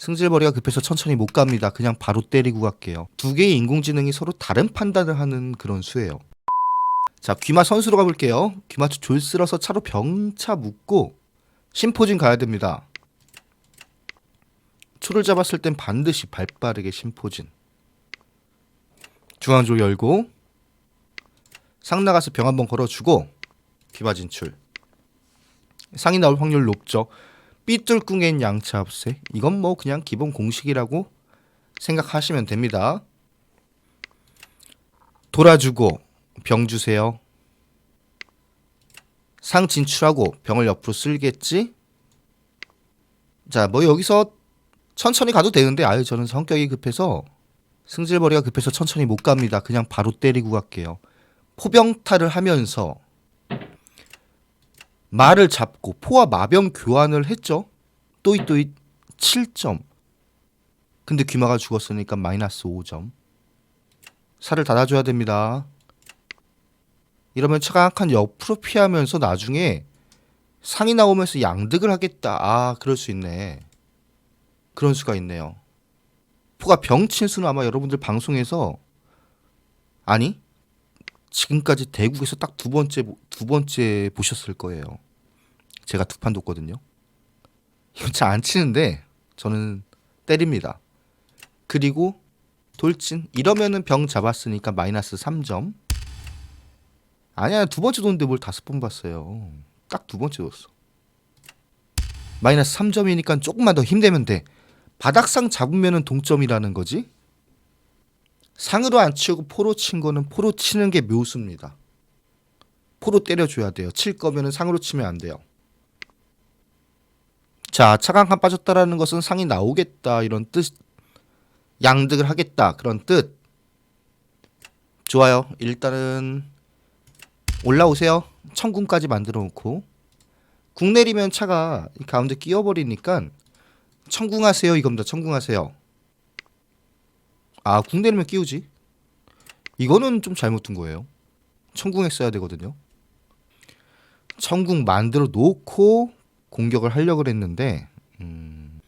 승질머리가 급해서 천천히 못 갑니다. 그냥 바로 때리고 갈게요. 두 개의 인공지능이 서로 다른 판단을 하는 그런 수예요. 자, 귀마 선수로 가볼게요. 귀마초 졸 쓸어서 차로 병차 묶고 심포진 가야 됩니다. 초를 잡았을 땐 반드시 발빠르게 심포진. 중앙조 열고 상 나가서 병 한번 걸어주고 귀마 진출. 상이 나올 확률 높죠. 삐뚤궁엔 양차 합세. 이건 뭐 그냥 기본 공식이라고 생각하시면 됩니다. 돌아주고 병 주세요. 상 진출하고 병을 옆으로 쓸겠지? 자, 뭐 여기서 천천히 가도 되는데 아유 저는 성격이 급해서 승질머리가 급해서 천천히 못 갑니다. 그냥 바로 때리고 갈게요. 포병타를 하면서 말을 잡고 포와 마병 교환을 했죠. 또이 또이 7점. 근데 귀마가 죽었으니까 마이너스 5점. 살을 닫아줘야 됩니다. 이러면 차가 한칸 옆으로 피하면서 나중에 상이 나오면서 양득을 하겠다. 아, 그럴 수 있네. 그런 수가 있네요. 포가 병친 수는 아마 여러분들 방송에서 아니 지금까지 대국에서 딱 두 번째 보- 두 번째 보셨을 거예요. 제가 두 판 뒀거든요. 이거 잘안 치는데 저는 때립니다. 그리고 돌진 이러면은 병 잡았으니까 마이너스 3점. 아니야 두 번째 뒀는데 뭘 다섯 번 봤어요. 딱 두 번째 뒀어. 마이너스 3점이니까 조금만 더 힘내면 돼. 바닥상 잡으면은 동점이라는 거지. 상으로 안 치고 포로 친 거는 포로 치는 게 묘수입니다. 포로 때려줘야 돼요. 칠 거면은 상으로 치면 안 돼요. 자, 차강 칸 빠졌다라는 것은 상이 나오겠다 이런 뜻. 양득을 하겠다 그런 뜻. 좋아요. 일단은 올라오세요. 천궁까지 만들어 놓고 궁 내리면 차가 이 가운데 끼어버리니까 천궁하세요 이겁니다. 천궁하세요. 아, 궁 내리면 끼우지. 이거는 좀 잘못 둔 거예요. 천궁했어야 되거든요. 천궁 만들어 놓고 공격을 하려고 그랬는데 음,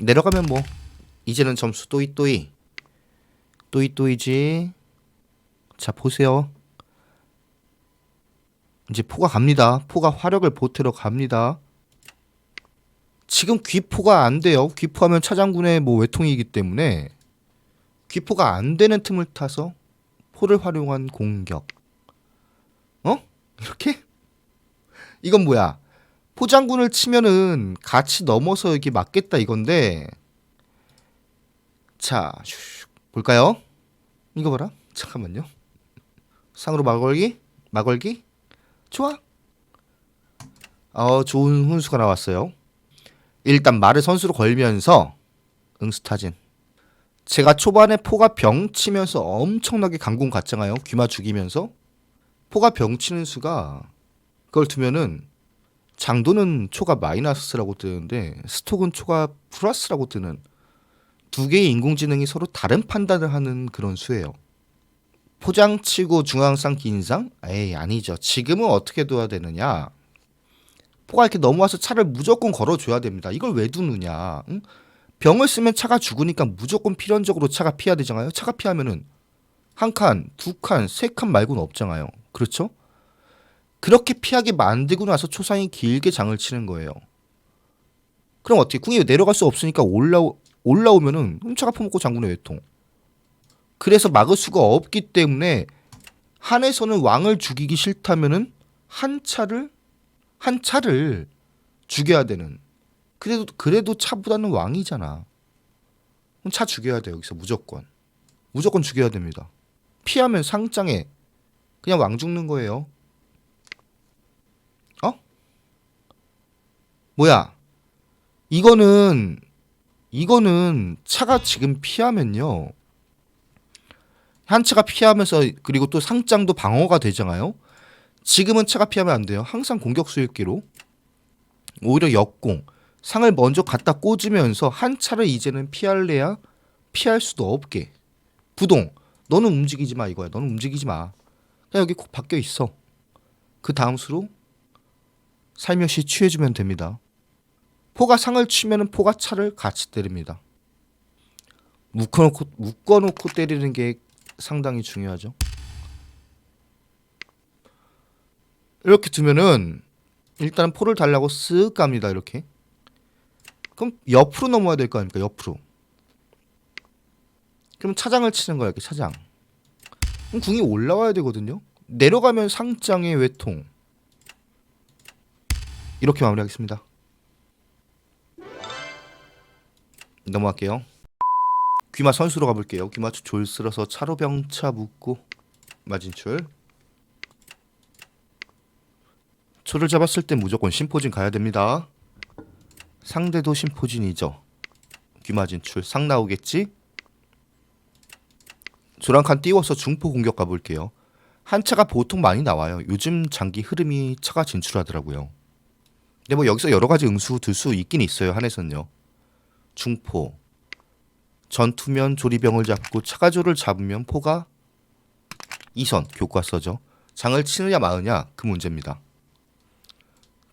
내려가면 뭐 이제는 점수 또이 또이 또이 또이지. 자 보세요. 이제 포가 갑니다. 포가 화력을 보태러 갑니다. 지금 귀포가 안 돼요. 귀포하면 차장군의 뭐 외통이기 때문에 귀포가 안 되는 틈을 타서 포를 활용한 공격. 어? 이렇게? 이건 뭐야? 포장군을 치면은 같이 넘어서 이게 맞겠다 이건데. 자, 슉, 볼까요? 이거 봐라. 잠깐만요. 상으로 막걸기? 막걸기? 좋아. 어, 좋은 훈수가 나왔어요. 일단 말을 선수로 걸면서 응스타진. 제가 초반에 포가 병 치면서 엄청나게 강공 갔잖아요. 귀마 죽이면서 포가 병 치는 수가 그걸 두면은 장도는 초가 마이너스라고 뜨는데 스톡은 초가 플러스라고 뜨는 두 개의 인공지능이 서로 다른 판단을 하는 그런 수예요. 포장치고 중앙상 긴상? 에이 아니죠. 지금은 어떻게 둬야 되느냐? 포가 이렇게 넘어와서 차를 무조건 걸어줘야 됩니다. 이걸 왜 두느냐? 응? 병을 쓰면 차가 죽으니까 무조건 필연적으로 차가 피해야 되잖아요. 차가 피하면은 한 칸, 두 칸, 세 칸 말고는 없잖아요. 그렇죠? 그렇게 피하게 만들고 나서 초상이 길게 장을 치는 거예요. 그럼 어떻게 궁이 내려갈 수 없으니까 올라오 올라오면은 차가 퍼먹고 장군의 외통. 그래서 막을 수가 없기 때문에 한에서는 왕을 죽이기 싫다면은 한 차를 한 차를 죽여야 되는. 그래도 그래도 차보다는 왕이잖아. 그럼 차 죽여야 돼 여기서 무조건. 무조건 죽여야 됩니다. 피하면 상장에 그냥 왕 죽는 거예요. 어? 뭐야? 이거는 이거는 차가 지금 피하면요. 한 차가 피하면서 그리고 또 상장도 방어가 되잖아요. 지금은 차가 피하면 안 돼요. 항상 공격 수익기로 오히려 역공 상을 먼저 갖다 꽂으면서 한 차를 이제는 피할래야 피할 수도 없게 부동 너는 움직이지 마 이거야. 너는 움직이지 마. 그냥 여기 콕 박혀 있어. 그 다음 수로 살며시 취해주면 됩니다. 포가 상을 치면은 포가 차를 같이 때립니다. 묶어놓고 묶어놓고 때리는 게 상당히 중요하죠. 이렇게 두면은 일단 포를 달라고 쓱 갑니다. 이렇게. 그럼 옆으로 넘어야 될 거 아닙니까? 옆으로. 그럼 차장을 치는 거야. 이렇게 차장. 그럼 궁이 올라와야 되거든요. 내려가면 상장의 외통. 이렇게 마무리하겠습니다. 넘어갈게요. 귀마 선수로 가볼게요. 귀마추 졸 쓸어서 차로 병차 묶고 마진출. 초를 잡았을 때 무조건 심포진 가야 됩니다. 상대도 심포진이죠. 귀마 진출 상 나오겠지? 조랑칸 띄워서 중포 공격 가볼게요. 한 차가 보통 많이 나와요. 요즘 장기 흐름이 차가 진출하더라고요. 근데 뭐 여기서 여러 가지 응수 들 수 있긴 있어요. 한에선요. 중포 전투면 조리병을 잡고 차가조를 잡으면 포가 2선 교과서죠. 장을 치느냐 마느냐 그 문제입니다.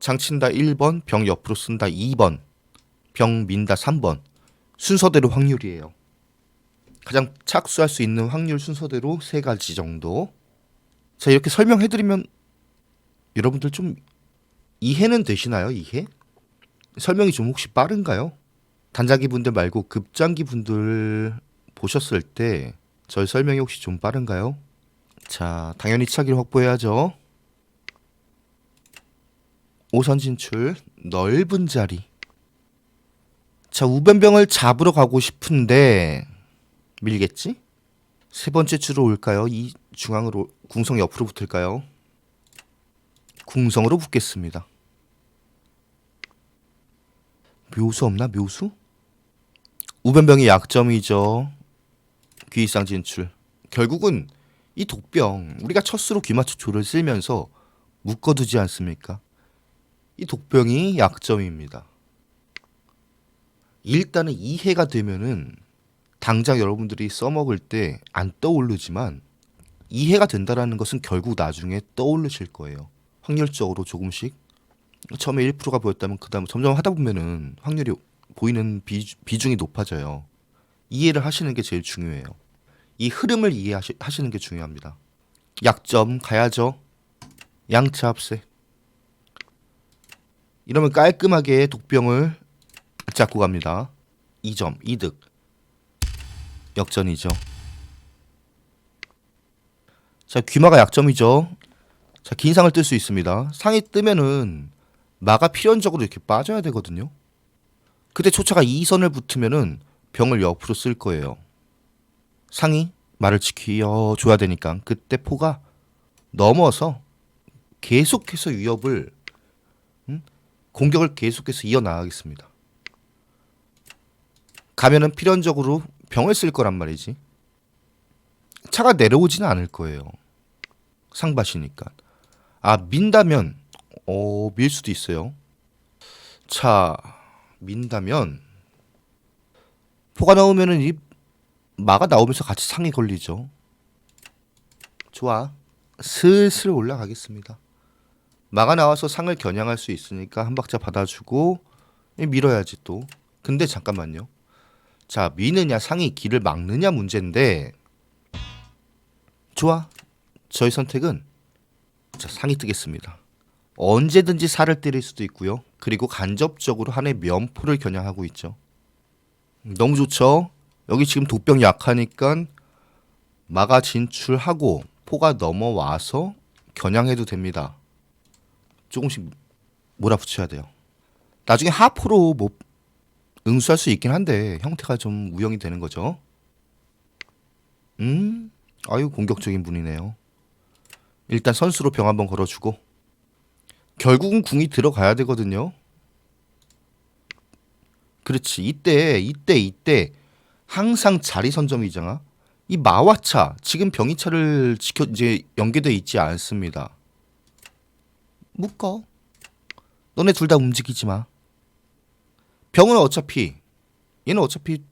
장 친다 1번, 병 옆으로 쓴다 2번, 병 민다 3번. 순서대로 확률이에요. 가장 착수할 수 있는 확률 순서대로 세 가지 정도. 자, 이렇게 설명해 드리면 여러분들 좀 이해는 되시나요? 이해? 설명이 좀 혹시 빠른가요? 단장기 분들 말고 급장기 분들 보셨을 때 저희 설명이 혹시 좀 빠른가요? 자, 당연히 차기를 확보해야죠. 오선 진출, 넓은 자리. 자, 우변병을 잡으러 가고 싶은데 밀겠지? 세 번째 줄로 올까요? 이 중앙으로 궁성 옆으로 붙을까요? 궁성으로 붙겠습니다. 묘수 없나? 묘수? 우변병이 약점이죠. 귀 이상 진출. 결국은 이 독병 우리가 첫수로 귀마초 조를 쓸면서 묶어두지 않습니까? 이 독병이 약점입니다. 일단은 이해가 되면은 당장 여러분들이 써먹을 때 안 떠오르지만 이해가 된다라는 것은 결국 나중에 떠오르실 거예요. 확률적으로 조금씩 처음에 1%가 보였다면 그다음 점점 하다 보면은 확률이 보이는 비, 비중이 높아져요. 이해를 하시는 게 제일 중요해요. 이 흐름을 이해하시는 게 중요합니다. 약점 가야죠. 양차 합세. 이러면 깔끔하게 독병을 잡고 갑니다. 2점 이득. 역전이죠. 자, 귀마가 약점이죠. 자, 긴 상을 뜰 수 있습니다. 상이 뜨면은 마가 필연적으로 이렇게 빠져야 되거든요. 그때 초차가 2선을 붙으면은 병을 옆으로 쓸 거예요. 상이 말을 지키어 줘야 되니까 그때 포가 넘어서 계속해서 위협을 음? 공격을 계속해서 이어나가겠습니다. 가면은 필연적으로 병을 쓸 거란 말이지. 차가 내려오지는 않을 거예요. 상밭이니까. 아 민다면 어, 밀 수도 있어요. 자 민다면 포가 나오면은 이 마가 나오면서 같이 상이 걸리죠. 좋아. 슬슬 올라가겠습니다. 마가 나와서 상을 겨냥할 수 있으니까 한 박자 받아주고 밀어야지 또. 근데 잠깐만요. 자 미느냐 상이 길을 막느냐 문제인데 좋아. 저희 선택은 자 상이 뜨겠습니다. 언제든지 살을 때릴 수도 있고요. 그리고 간접적으로 한해 면포를 겨냥하고 있죠. 너무 좋죠. 여기 지금 독병 약하니까 마가 진출하고 포가 넘어와서 겨냥해도 됩니다. 조금씩 몰아붙여야 돼요. 나중에 하포로 뭐 응수할 수 있긴 한데 형태가 좀 우영이 되는 거죠. 음, 아유 공격적인 분이네요. 일단 선수로 병 한번 걸어주고 결국은 궁이 들어가야 되거든요. 그렇지 이때 이때 이때 항상 자리 선점이잖아. 이 마와차 지금 병이차를 지켜 이제 연계돼 있지 않습니다. 묶어. 너네 둘 다 움직이지 마. 병은 어차피 얘는 어차피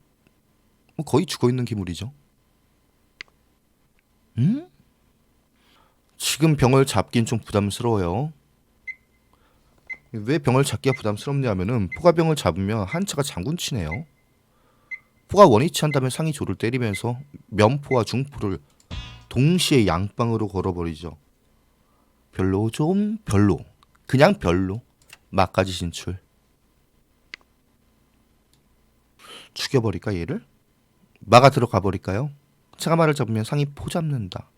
뭐 거의 죽어 있는 기물이죠. 음? 지금 병을 잡긴 좀 부담스러워요. 왜 병을 잡기가 부담스럽냐면은 포가 병을 잡으면 한차가 장군 치네요. 포가 원위치 한다면 상위 조를 때리면서 면포와 중포를 동시에 양방으로 걸어버리죠. 별로 좀 별로 그냥 별로 막까지 진출 죽여버릴까 얘를? 마가 들어가 버릴까요? 차가마를 잡으면 상이 포 잡는다.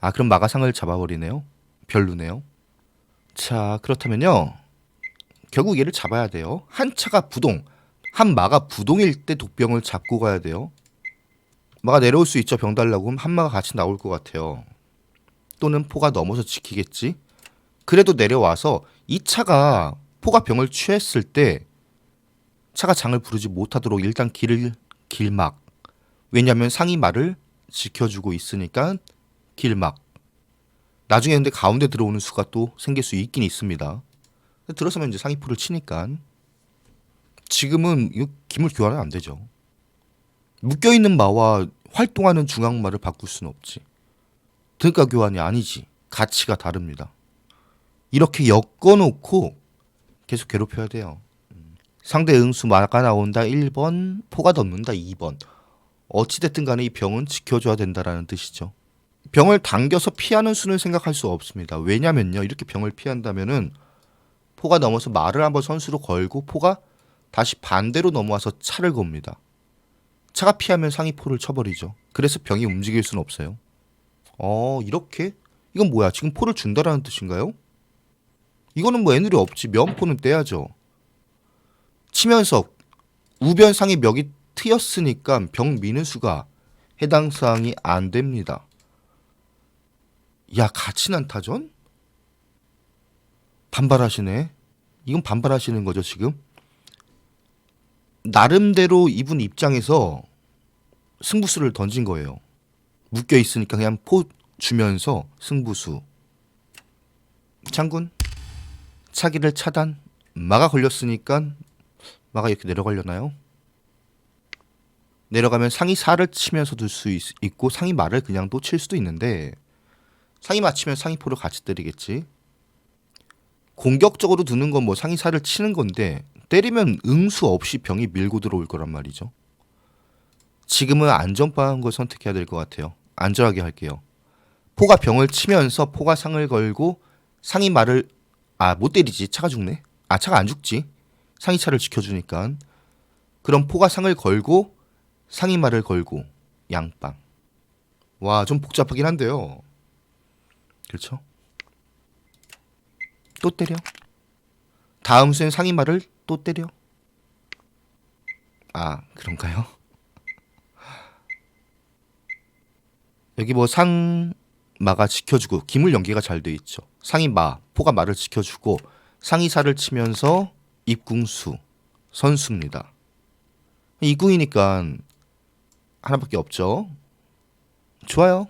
아 그럼 마가 상을 잡아버리네요. 별로네요. 자 그렇다면요. 결국 얘를 잡아야 돼요. 한 차가 부동, 한 마가 부동일 때 독병을 잡고 가야 돼요. 마가 내려올 수 있죠. 병 달라고 하면 한 마가 같이 나올 것 같아요. 또는 포가 넘어서 지키겠지. 그래도 내려와서 이 차가 포가 병을 취했을 때 차가 장을 부르지 못하도록 일단 길을 길막. 왜냐하면 상이 말을 지켜주고 있으니까 길막. 나중에 근데 가운데 들어오는 수가 또 생길 수 있긴 있습니다. 들어서면 이제 상위 포를 치니까 지금은 이 기물 교환은 안 되죠. 묶여 있는 마와 활동하는 중앙마를 바꿀 수는 없지. 등가 교환이 아니지. 가치가 다릅니다. 이렇게 엮어놓고 계속 괴롭혀야 돼요. 음. 상대 응수 마가 나온다 1번, 포가 덮는다 2번. 어찌됐든 간에 이 병은 지켜줘야 된다라는 뜻이죠. 병을 당겨서 피하는 수는 생각할 수 없습니다. 왜냐면요. 이렇게 병을 피한다면은 포가 넘어서 말을 한번 선수로 걸고 포가 다시 반대로 넘어와서 차를 겁니다. 차가 피하면 상위 포를 쳐버리죠. 그래서 병이 움직일 수는 없어요. 어 이렇게? 이건 뭐야? 지금 포를 준다라는 뜻인가요? 이거는 뭐 애누리 없지. 면포는 떼야죠. 치면서 우변상의 멱이 트였으니까 병 미는 수가 해당 사항이 안 됩니다. 야 같이 난타전? 반발하시네. 이건 반발하시는 거죠 지금? 나름대로 이분 입장에서 승부수를 던진 거예요. 묶여 있으니까 그냥 포 주면서 승부수. 장군 차기를 차단. 마가 걸렸으니까 마가 이렇게 내려가려나요? 내려가면 상이 살을 치면서 둘 수 있고 상이 말을 그냥 또 칠 수도 있는데 상이 맞히면 상이 포를 같이 때리겠지. 공격적으로 두는 건 뭐 상이 살을 치는 건데 때리면 응수 없이 병이 밀고 들어올 거란 말이죠. 지금은 안전빵한 걸 선택해야 될 것 같아요. 안전하게 할게요. 포가 병을 치면서 포가 상을 걸고 상이 말을 아 못 때리지 차가 죽네. 아 차가 안 죽지. 상이 차를 지켜주니까. 그럼 포가 상을 걸고 상이 말을 걸고 양빵. 와 좀 복잡하긴 한데요. 그렇죠? 또 때려. 다음 수엔 상이 말을 또 때려. 아 그런가요? 여기 뭐 상마가 지켜주고 기물 연계가 잘 돼 있죠. 상이 마 포가 말을 지켜주고 상이 살을 치면서 입궁수 선수입니다. 입궁이니까 하나밖에 없죠. 좋아요.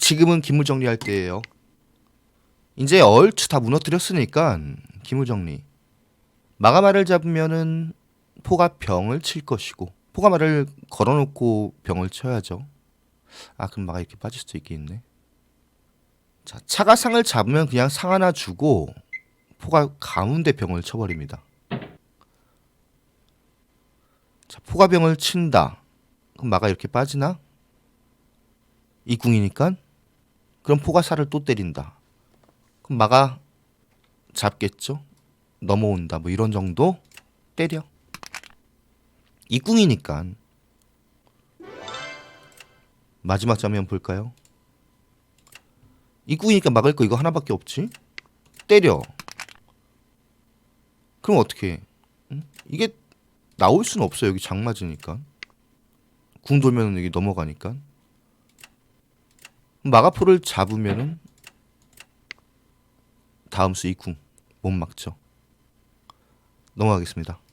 지금은 기물 정리할 때예요. 이제 얼추 다 무너뜨렸으니까 기물 정리. 마가마를 잡으면은 포가 병을 칠 것이고 포가마를 걸어놓고 병을 쳐야죠. 아 그럼 마가 이렇게 빠질 수도 있겠네. 자 차가 상을 잡으면 그냥 상 하나 주고 포가 가운데 병을 쳐버립니다. 자 포가 병을 친다. 그럼 마가 이렇게 빠지나? 이 궁이니까 그럼 포가 살을 또 때린다. 그럼 마가 잡겠죠? 넘어온다. 뭐 이런 정도 때려. 이 궁이니까 마지막 장면 볼까요? 이 궁이니까 막을 거 이거 하나밖에 없지? 때려. 그럼 어떻게? 응? 이게 나올 수는 없어 여기 장 맞으니까. 궁 돌면 여기 넘어가니까. 마가포를 잡으면은 다음 수 이궁 못 막죠. 넘어가겠습니다.